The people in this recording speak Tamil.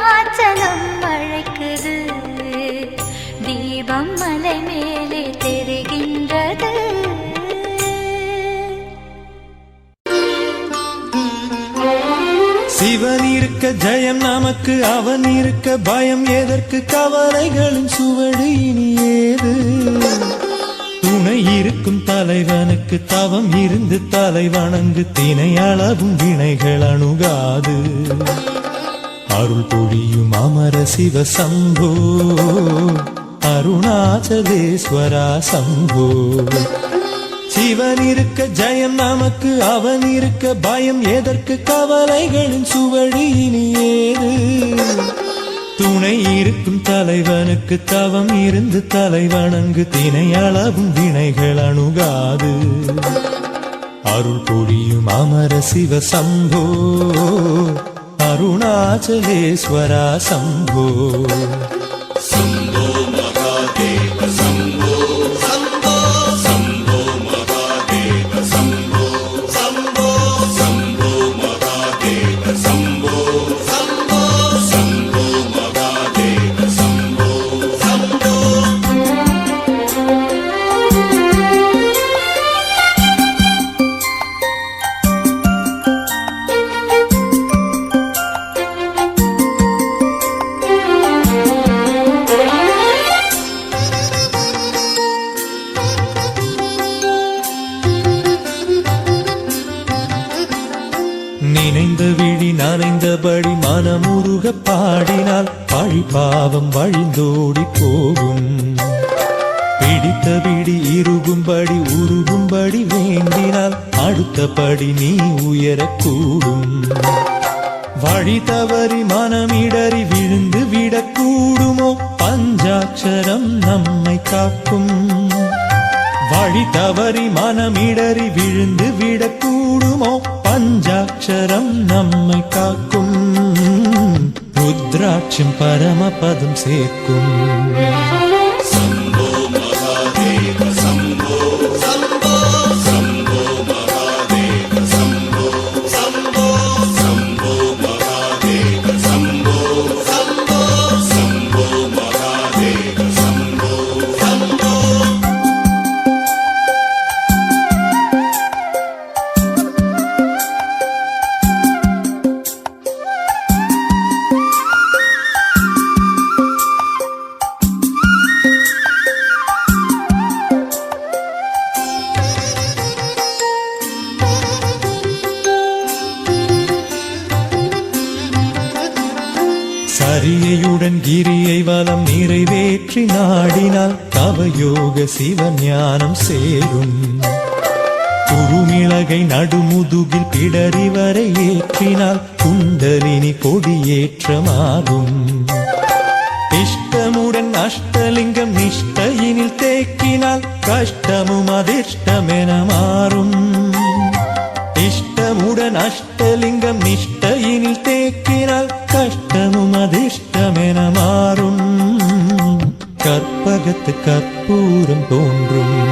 வாவென்றருணாச்சலம் அழைக்குது தீபம் மலை மேலே தெரிகின்றது. சிவன் இருக்க ஜெயம் நமக்கு அவன் இருக்க பயம் எதற்கு? கவலைகளின் சுவடு இனி ஏது? துணை இருக்கும் தலைவனுக்கு தவம் இருந்து தலை வணங்கு தினை அளவும் வினைகள் அணுகாது. அருள் பொழியும் அமர சிவ சம்போ. அருணாச்சலேஸ்வரா சம்போ. சிவன் இருக்க ஜெயம் நமக்கு அவன் இருக்க பயம் எதற்கு? கவலைகளின் சுவடி இனி துணை இருக்கும் தலைவனுக்கு தவம் இருந்து தலை வணங்கு தினை அளவும் வினைகள் அணுகாது. அருள் பொழியும் அமர சிவ சம்போ. அருணாச்சலேஸ்வரா சம்போ அடுத்தபடி நீ உயரக்கூடும். வழி தவறி மனமிடறி விழுந்து விடக்கூடுமோ? பஞ்சாட்சரம் நம்மை காக்கும். வழி தவறி மனமிடறி விழுந்து விடக்கூடுமோ? பஞ்சாட்சரம் நம்மை காக்கும். ருத்ராட்சம் பரமபதம் சேர்க்கும். சிவஞானம் சேரும். குறுமிளகை நடுமுதுகில் பிடரி வரை ஏற்றினால் குண்டலினி கொடியேற்றமாகும். இஷ்டமுடன் அஷ்டலிங்கம் நிஷ்டையினில் தேக்கினால் கஷ்டமும் அதிர்ஷ்டமென மாறும். இஷ்டமுடன் அஷ்டலிங்கம் நிஷ்டையினில் தேக்கினால் கஷ்ட கற்பகத்து கற்பூரம் தோன்றும்.